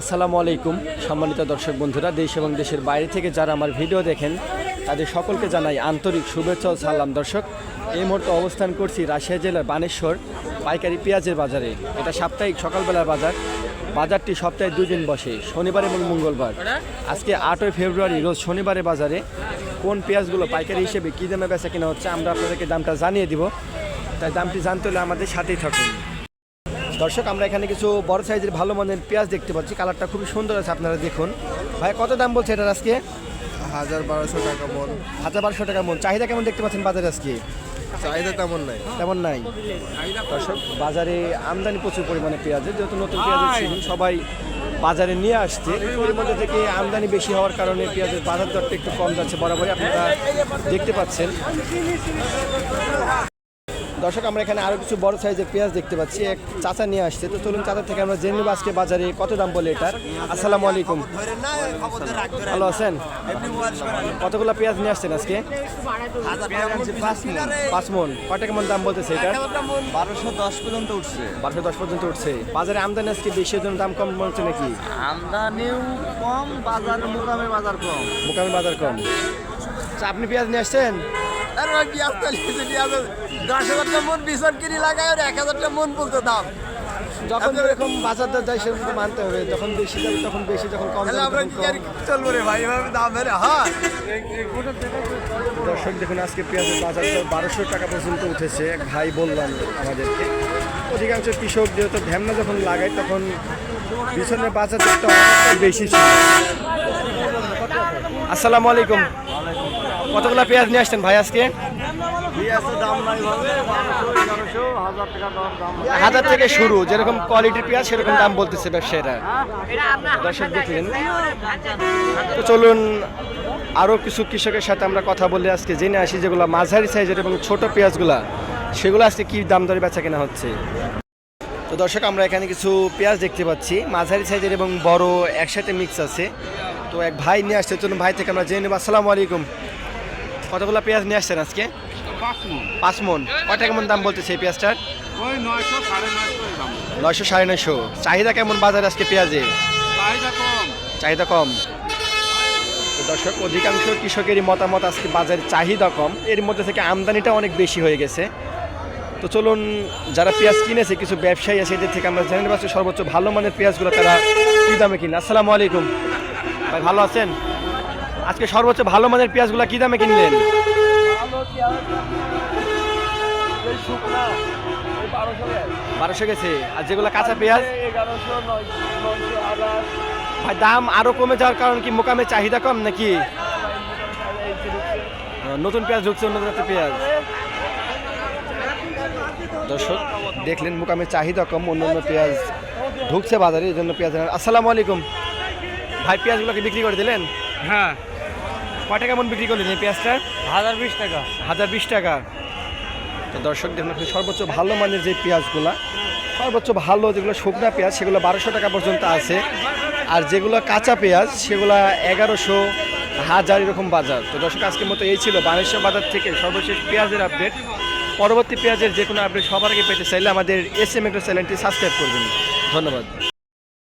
আসসালামু আলাইকুম, সম্মানিত দর্শক বন্ধুরা, দেশ এবং দেশের বাইরে থেকে যারা আমার ভিডিও দেখেন, তাদের সকলকে জানাই আন্তরিক শুভেচ্ছা ও সালাম। দর্শক, এই মুহূর্তে অবস্থান করছি রাজশাহী জেলার বানেশ্বর পাইকারি পেঁয়াজের বাজারে। এটা সাপ্তাহিক সকালবেলার বাজার। বাজারটি সপ্তাহে দুই দিন বসে, শনিবার এবং মঙ্গলবার। আজকে আটই ফেব্রুয়ারি, রোজ শনিবারে বাজারে কোন পেঁয়াজগুলো পাইকারি হিসেবে কী দামে বেচা কিনা হচ্ছে আমরা আপনাদেরকে দামটা জানিয়ে দিব। তাই দামটি জানতে হলে আমাদের সাথেই থাকুন। দর্শক আমরা এখানে কিছু বড় সাইজের ভালো মানের পেঁয়াজ দেখতে পাচ্ছি। কালারটা খুবই সুন্দর আছে আপনারা দেখুন। ভাই কত দাম বলছে এটার আজকে? হাজার বারোশো টাকা মন। হাজার বারোশো টাকা মন। চাহিদা কেমন দেখতে পাচ্ছেন বাজারে আজকে? চাহিদা তেমন নাই। তেমন নাই? দর্শক বাজারে আমদানি প্রচুর পরিমাণে পেঁয়াজের যেহেতু নতুন পেঁয়াজের সিজন সবাই বাজারে নিয়ে আসছে। এর মধ্যে থেকে আমদানি বেশি হওয়ার কারণে পেঁয়াজের বাজার দরটা একটু কম যাচ্ছে বরাবরই আপনারা দেখতে পাচ্ছেন। দর্শক আমরা এখানে আরও কিছু বড় সাইজের পেঁয়াজ দেখতে পাচ্ছি। এক চাচা নিয়ে আসছে। তো চলুন চাচা থেকে আমরা জেনে নেব আজকে বাজারে কত দাম বলে এটার। আসসালামু আলাইকুম। ভালো আছেন? কতগুলো পেঁয়াজ নিয়ে আসছেন আজকে? পাঁচ মন। কয়টা কেমন দাম বলতেছে এটা বারোশো দশ পর্যন্ত উঠছে। বারোশো দশ পর্যন্ত উঠছে বাজারে আমদানি আজকে বেশি জন্য দাম কম বলছে নাকি? আমদানিও কম বাজার মোকামে বাজার কম। মোকামি বাজার কম। আচ্ছা, আপনি পেঁয়াজ নিয়ে আসছেন? আর ওই পেঁয়াজ তো লিখেছে পেঁয়াজ দশ হাজারটা মন বিশন কিনি লাগায় আর এক হাজারটা মন বলতো দাম। যখন যেরকম বাজার দর যায় সেরকম মানতে হবে। যখন বেশি যাবে তখন বেশি যখন কম তাহলে যাবে আমরা কি আর চলবো রে ভাই? এভাবে দাম বেড়ে হ্যাঁ। দর্শক দেখুন আজকে পেঁয়াজের বাজার দর বারোশো টাকা পর্যন্ত উঠেছে। এক ভাই বললাম আমাদেরকে অধিকাংশ কৃষক যেহেতু ধ্যামনা যখন লাগায় তখন পিছনের বাজার দরটা বেশি ছিল। আসসালামু আলাইকুম। কতগুলো পেঁয়াজ নিয়ে আসছেন ভাই আজকে? হাজার থেকে শুরু, যেরকম কোয়ালিটির পেঁয়াজ, সেরকম দাম বলতেছে ব্যবসায়ীরা। দর্শক দেখলেন। তো চলুন আরও কিছু কৃষকের সাথে আমরা কথা বলে আজকে জেনে আসি যেগুলো মাঝারি সাইজের এবং ছোট পেঁয়াজগুলা। সেগুলো আজকে কি দাম দরে বেচা কেনা হচ্ছে? তো দর্শক, আমরা এখানে কিছু পেঁয়াজ দেখতে পাচ্ছি। মাঝারি সাইজের এবং বড় একসাথে মিক্স আছে। তো এক ভাই নিয়ে আসছে। চলুন ভাই থেকে আমরা জেনে নেব। আসসালামু আলাইকুম। কতগুলো পেঁয়াজ নিয়ে আসছেন আজকে? পাঁচ মন কয়টা কেমন দাম বলতেছে এই পেঁয়াজটার? নয়শো সাড়ে নয়শো চাহিদা কেমন বাজারে আজকে পেঁয়াজের? চাহিদা কম। তো দর্শক অধিকাংশ কৃষকেরই মতামত আজকে বাজারে চাহিদা কম। এর মধ্যে থেকে আমদানিটা অনেক বেশি হয়ে গেছে। তো চলুন যারা পেঁয়াজ কিনেছে কিছু ব্যবসায়ী আছে এদের থেকে আমরা জেনে নেব আজকে সর্বোচ্চ ভালো মানের পেঁয়াজগুলো তারা কী দামে কিনে। আসসালামু আলাইকুম। ভাই ভালো আছেন? আজকে সর্বোচ্চ ভালো মানের পেঁয়াজগুলো কী দামে কিনলেন? বারোশো গেছে। আর যেগুলো কাঁচা পেঁয়াজ? ভাই দাম আরও কমে যাওয়ার কারণ কি মোকামে চাহিদা কম নাকি? নতুন পেঁয়াজ ঢুকছে অন্য জাতের পেঁয়াজ। দর্শক দেখলেন মোকামে চাহিদা কম অন্য অন্য পেঁয়াজ ঢুকছে বাজারে এই জন্য পেঁয়াজ আসসালামু আলাইকুম। ভাই পেঁয়াজগুলোকে বিক্রি করে দিলেন? হ্যাঁ। কয় টাকা মন বিক্রি করলেন এই পেঁয়াজটা? হাজার বিশ টাকা। হাজার বিশ টাকা। তো দর্শক দেখুন সর্বোচ্চ ভালো মানের যে পেঁয়াজগুলা সর্বোচ্চ ভালো যেগুলো শুকনা পেঁয়াজ সেগুলো বারোশো টাকা পর্যন্ত আছে। আর যেগুলো কাঁচা পেঁয়াজ সেগুলো এগারোশো হাজার এরকম বাজার। তো দর্শক আজকের মতো এই ছিল বানেশ্বর বাজার থেকে সর্বশেষ পেঁয়াজের আপডেট। পরবর্তী পেঁয়াজের যে কোনো আপডেট সবার আগে পেতে চাইলে আমাদের এস এম চ্যানেলটি সাবস্ক্রাইব করবেন। ধন্যবাদ।